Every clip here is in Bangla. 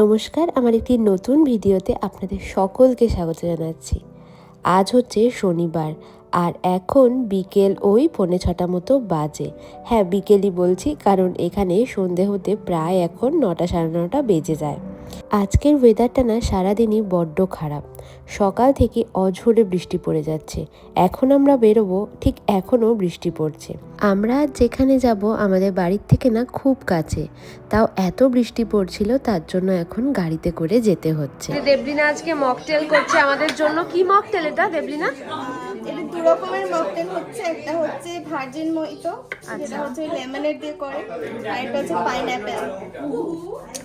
নমস্কার, আমার একটি নতুন ভিডিওতে আপনাদের সকলকে স্বাগত জানাচ্ছি। আজ হচ্ছে শনিবার, আর এখন বিকেল ওই পৌনে ছটা মতো বাজে। হ্যাঁ বিকেলই বলছি, কারণ এখানে সন্ধে হতে প্রায় এখন নটা সাড়ে নটা বেজে যায়। আজকের ওয়েদারটা না সারাদিনই বড্ড খারাপ। সকাল থেকে অঝোরে বৃষ্টি পড়ে যাচ্ছে। এখন আমরা বেরোবো, ঠিক এখনও বৃষ্টি পড়ছে। আমরা যেখানে যাব, আমাদের বাড়ির থেকে না খুব কাছে। তাও এত বৃষ্টি পড়ছিল, তার জন্য এখন গাড়িতে করে যেতে হচ্ছে। দেবলিনা আজকে মকটেল করছে আমাদের জন্য। কি মকটেল এটা, দেবলিনা? এটা দু রকমের মকটেল হচ্ছে একটা হচ্ছে ভার্জিন মহিতো যেটা হচ্ছে লেমনের দিয়ে করে আর একটা হচ্ছে পাইনঅ্যাপেল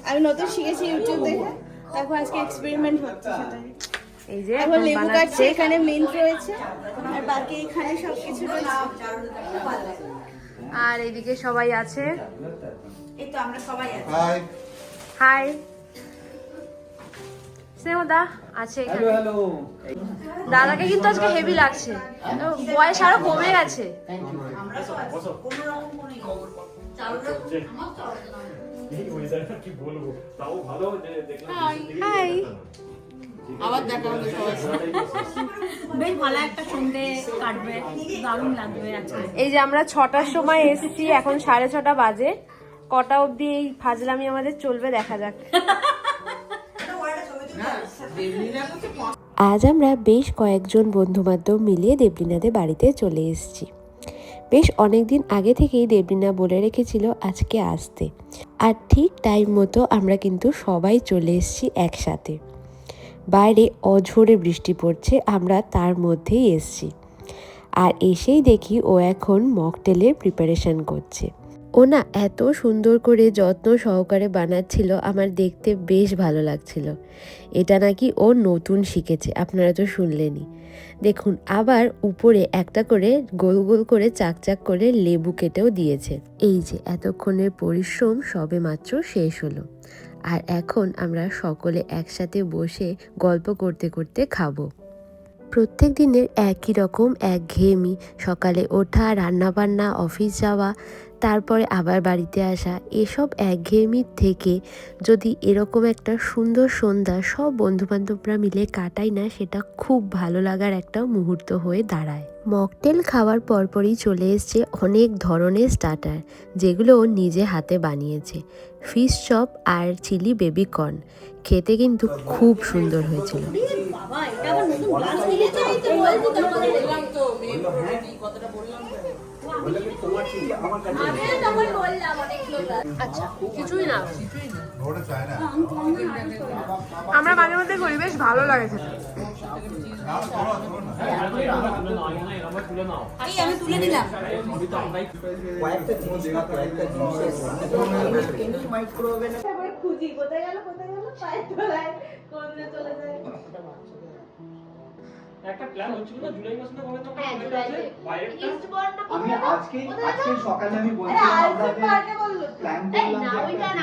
আমি নতুন শিখেছি ইউটিউব দেখে তারপর আজকে এক্সপেরিমেন্ট হচ্ছে সেটাই। এই যে এখন লেবু কাটছে এখানে মিন্ট রয়েছে আর বাকি এখানে সব কিছু রয়েছে। আর এদিকে সবাই আছে। এই তো আমরা হাই হাই স্নেহদা আছে এখানে। দাদাকে কিন্তু আজকে হেভি লাগছে। বয়স আরও কমে গেছে। বেশ ভালো একটা সন্ধে কাটবে। দারুণ লাগবে এই যে আমরা ছটার সময় এসেছি এখন সাড়ে ছটা বাজে। কটা অবধি এই ফাজলামি আমাদের চলবে দেখা যাক। আজ আমরা বেশ কয়েকজন বন্ধুবান্ধব মিলিয়ে দেবলিনাদের বাড়িতে চলে এসেছি। বেশ অনেক দিন আগে থেকেই দেবলিনা বলে রেখেছিল আজকে আসতে। আর ঠিক টাইম মতো আমরা কিন্তু সবাই চলে এসেছি একসাথে। বাইরে অঝোরে বৃষ্টি পড়ছে, আমরা তার মধ্যেই এসেছি। আর এসেই দেখি ও এখন মকটেলের প্রিপারেশন করছে। ও না এত সুন্দর করে যত্ন সহকারে বানাচ্ছিল, আমার দেখতে বেশ ভালো লাগছিল। এটা নাকি ও নতুন শিখেছে, আপনারা তো শুনলেনই। দেখুন, আবার উপরে একটা করে গোল গোল করে চাকচাক করে লেবু কেটেও দিয়েছে। এই যে, এতক্ষণের পরিশ্রম সবে মাত্র শেষ হলো। আর এখন আমরা সকলে একসাথে বসে গল্প করতে করতে খাব। প্রত্যেক দিনের একই রকম এক একঘেয়েমি সকালে ওঠা, রান্নাবান্না, অফিস যাওয়া তারপরে আবার বাড়িতে আসা, এসব একঘেয়েমির থেকে যদি এরকম একটা সুন্দর সন্ধ্যা সব বন্ধুবান্ধবরা মিলে কাটাই না, সেটা খুব ভালো লাগার একটা মুহূর্ত হয়ে দাঁড়ায়। মকটেল খাওয়ার পরপরই চলে এসছে অনেক ধরনের স্টার্টার যেগুলো ও নিজে হাতে বানিয়েছে। ফিশ চপ আর চিলি বেবি কর্ন খেতে কিন্তু খুব সুন্দর হয়েছিল বাবা এটা আবার নতুন গ্লাস নিয়েছে এই তো বলছি তো আমাদের আগে তখন বললাম অনেকগুলো glass। আচ্ছা কিছুই না ওটা চায় না আমরা মাঝে মধ্যে করি বেশ ভালো লাগে খুঁজি কোথায় গেল কোথায় গেল? পায়ের তলায় কোন চলে যায়। একটা প্ল্যান হচ্ছিল না জুলাই মাসে না কবে তো হ্যাঁ, আছে বাইরেটা আমি আজকে আজকে সকালে আমি বলছি বলছিলাম প্ল্যান করলাম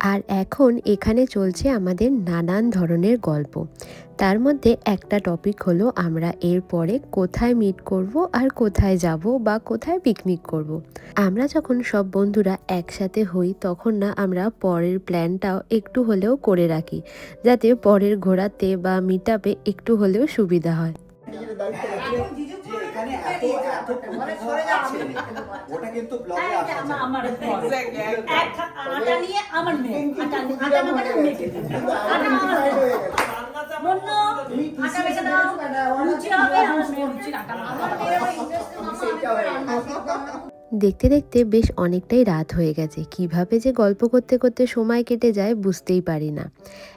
আর এখন এখানে চলছে আমাদের নানান ধরনের গল্প তার মধ্যে একটা টপিক হলো আমরা এরপরে কোথায় মিট করব আর কোথায় যাব বা কোথায় পিকনিক করব। আমরা যখন সব বন্ধুরা একসাথে হই তখন না আমরা পরের প্ল্যানটাও একটু হলেও করে রাখি, যাতে পরের ঘোরাতে বা মিট একটু হলেও সুবিধা হয় যে এখানে এত এত পরিষেবা আছে ওটা কিন্তু ব্লগে আসা যায় আমার এক আটা নিয়ে আমার মেয়ে। আটা নিয়ে আটা মানে মেয়েকে দেবে। আটা আমার মেয়ে। বন্য, আটা রেখে দাও লুচি হবে আমার মেয়ে লুচির আটা। মাখাবে। দেখতে দেখতে বেশ অনেকটাই রাত হয়ে গেছে। কীভাবে যে গল্প করতে করতে সময় কেটে যায় বুঝতেই পারি না।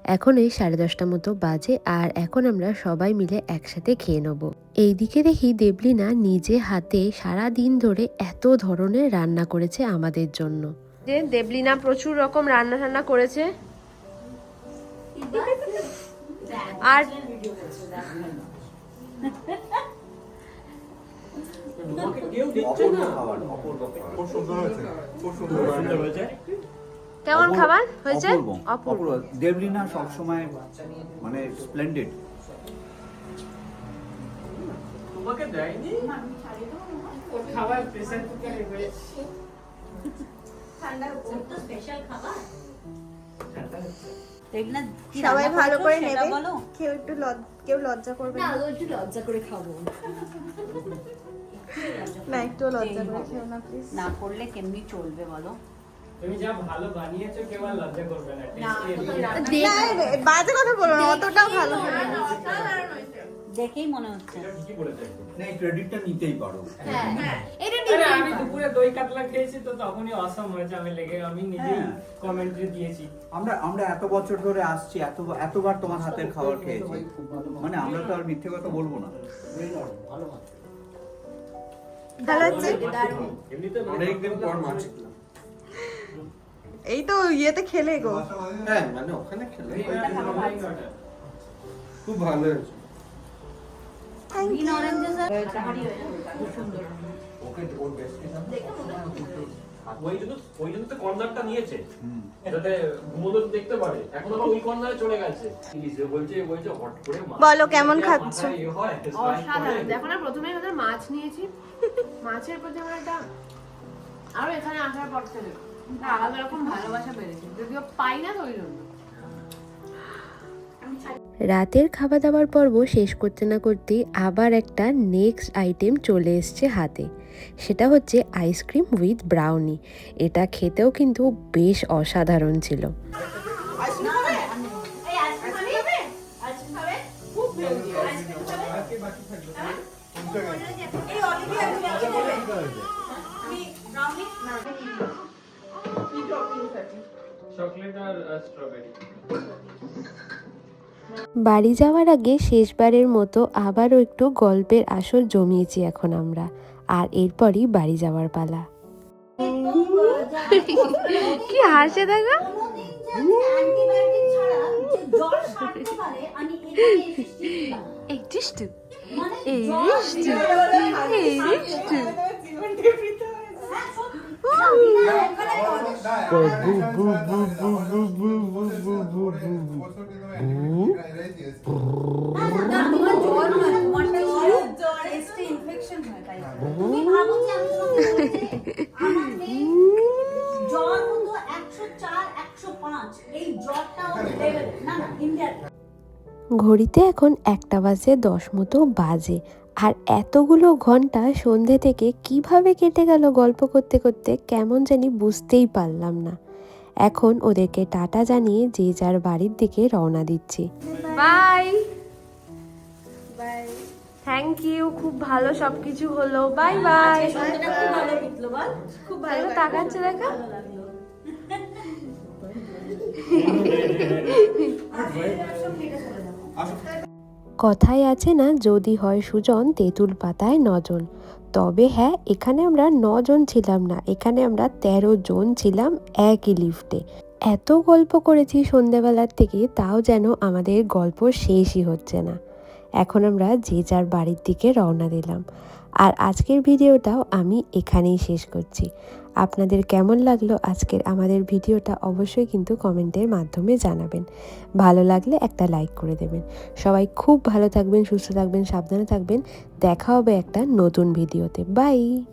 এখন এই সাড়ে দশটা মতো বাজে আর এখন আমরা সবাই মিলে একসাথে খেয়ে নেব। এইদিকে দেখি দেবলিনা নিজে হাতে সারা দিন ধরে এত ধরনের রান্না করেছে আমাদের জন্য। যে দেবলিনা প্রচুর রকম রান্না টান্না করেছে। আর অপূর্ব খাবার অপূর্ব খুব সুন্দর হয়েছে খুব সুন্দর সুন্দর হয়েছে। কেমন খাবার হয়েছে? অপূর্ব দেবলিনা সবসময় মানে স্প্লেন্ডেড। তোমাকে দেয়নি? ওর খাবার প্রেসার কুকারে হয়েছে। ঠান্ডা তো স্পেশাল খাবার সবাই ভালো করে নেবে। কেউ একটু কেউ লজ্জা করবে না লজ্জা করে খাব। না একটু লজ্জা করে খেও না প্লিজ না করলে কেমনি চলবে বলো? তুমি যা ভালো বানিয়েছো কেউ আর লজ্জা করবে না বাজে কথা বলো না অতটাও ভালো দেখেই মনে হচ্ছে। ঠিকই বলেছ একদম। না ক্রেডিটটা নিতেই পারো। আরে আমি দুপুরে দই কাতলা খেয়েছি তো তখনই অসম হয়েছে আমি লেগে আমি নিজেই হ্যাঁ। কমেন্টে দিয়েছি। আমরা আমরা এত বছর ধরে আসছি এত এতবার তোমার হাতের খাবার খেয়েছি। মানে আমরা তো আর মিথ্যে কথা বলব না। ভালো। হচ্ছে অনেকদিন পর মাছ এই তো ইয়েতে খেলে গো। হ্যাঁ মানে ওখানে খেলে। খুব ভালো হয়েছে। গ্রিন অরেঞ্জেস আর ওই জন্য ওই জন্য তো কর্নারটা নিয়েছে। যাতে দেখতে পারে। এখন আবার ওই কর্নারে চলে গেছে। বলছে বলছে হট করে বলো কেমন খাচ্ছ? অসাধারণ। দেখো না প্রথমে আমাদের মাছ নিয়েছি। মাছের প্রতি আমার একটা আরও এখানে আসার পর থেকে আলাদা রকম ভালোবাসা বেড়েছে। যদিও পাই না তো ওই জন্য। রাতের খাওয়া দাওয়ার পর্ব শেষ করতে না করতেই আবার একটা নেক্সট আইটেম চলে এসছে হাতে। সেটা হচ্ছে আইসক্রিম উইথ ব্রাউনি এটা খেতেও কিন্তু বেশ অসাধারণ ছিল। চকলেট আর স্ট্রবেরি বাড়ি যাওয়ার আগে শেষবারের মতো আবারও একটু গল্পের আসর জমিয়েছি এখন আমরা আর এরপরই বাড়ি যাওয়ার পালা। কি হাসে দেখো? যে ঘড়িতে এখন একটা বাজে দশ মতো বাজে। আর এতগুলো ঘণ্টা সন্ধে থেকে কীভাবে কেটে গেল গল্প করতে করতে কেমন জানি বুঝতেই পারলাম না। এখন ওদেরকে টাটা জানিয়ে যে যার বাড়ির দিকে রওনা দিচ্ছি। বাই। থ্যাংক ইউ খুব ভালো সবকিছু হলো। Bye bye. খুব ভালো বিতলো বল। খুব ভালো তাকাচ্ছে দেখা? ভালো লাগল কথায় আছে না, যদি হয় সুজন তেঁতুল পাতায় নজন। তবে হ্যাঁ এখানে আমরা নজন ছিলাম না, এখানে আমরা তেরো জন ছিলাম একই লিফটে। এত গল্প করেছি সন্ধেবেলার থেকে, তাও যেন আমাদের গল্প শেষই হচ্ছে না। এখন আমরা যে যার বাড়ির দিকে রওনা দিলাম। আর আজকের ভিডিওটাও আমি এখানেই শেষ করছি। আপনাদের কেমন লাগল আজকের আমাদের ভিডিওটা অবশ্যই কিন্তু কমেন্টের মাধ্যমে জানাবেন। ভালো লাগলে একটা লাইক করে দেবেন। সবাই খুব ভালো থাকবেন, সুস্থ থাকবেন, সাবধানে থাকবেন। দেখা হবে একটা নতুন ভিডিওতে। বাই!